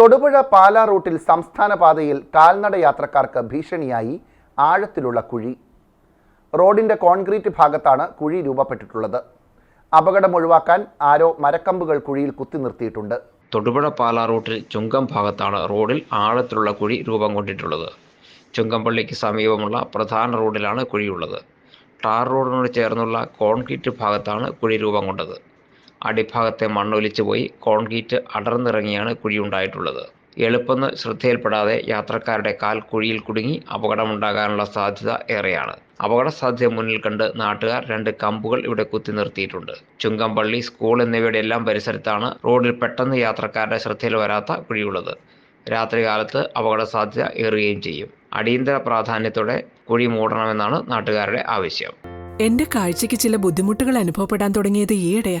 തൊടുപുഴ പാലാ റൂട്ടിൽ സംസ്ഥാന പാതയിൽ കാൽനട യാത്രക്കാർക്ക് ഭീഷണിയായി ആഴത്തിലുള്ള കുഴി. റോഡിന്റെ കോൺക്രീറ്റ് ഭാഗത്താണ് കുഴി രൂപപ്പെട്ടിട്ടുള്ളത്. അപകടം ഒഴിവാക്കാൻ ആരോ മരക്കമ്പുകൾ കുഴിയിൽ കുത്തി നിർത്തിയിട്ടുണ്ട്. തൊടുപുഴ പാലാ റൂട്ടിൽ ചുങ്കം ഭാഗത്താണ് റോഡിൽ ആഴത്തിലുള്ള കുഴി രൂപം കൊണ്ടിട്ടുള്ളത്. ചുങ്കംപള്ളിക്ക് സമീപമുള്ള പ്രധാന റോഡിലാണ് കുഴിയുള്ളത്. ടാർ റോഡിനോട് ചേർന്നുള്ള കോൺക്രീറ്റ് ഭാഗത്താണ് കുഴി രൂപം കൊണ്ടത്. അടിഭാഗത്തെ മണ്ണൊലിച്ചു പോയി കോൺക്രീറ്റ് അടർന്നിറങ്ങിയാണ് കുഴിയുണ്ടായിട്ടുള്ളത്. എളുപ്പമെന്ന് ശ്രദ്ധയിൽപ്പെടാതെ യാത്രക്കാരുടെ കാൽ കുഴിയിൽ കുടുങ്ങി അപകടമുണ്ടാകാനുള്ള സാധ്യത ഏറെയാണ്. അപകട സാധ്യത മുന്നിൽ കണ്ട് നാട്ടുകാർ രണ്ട് കമ്പുകൾ ഇവിടെ കുത്തി നിർത്തിയിട്ടുണ്ട്. ചുങ്കംപള്ളി സ്കൂൾ എന്നിവയുടെ എല്ലാം പരിസരത്താണ് റോഡിൽ പെട്ടെന്ന് യാത്രക്കാരുടെ ശ്രദ്ധയിൽ വരാത്ത കുഴിയുള്ളത്. രാത്രികാലത്ത് അപകട സാധ്യത ഏറുകയും ചെയ്യും. അടിയന്തര പ്രാധാന്യത്തോടെ കുഴി മൂടണമെന്നാണ് നാട്ടുകാരുടെ ആവശ്യം. എന്റെ കാഴ്ചയ്ക്ക് ചില ബുദ്ധിമുട്ടുകൾ അനുഭവപ്പെടാൻ തുടങ്ങിയത് ഈയിടെയാ.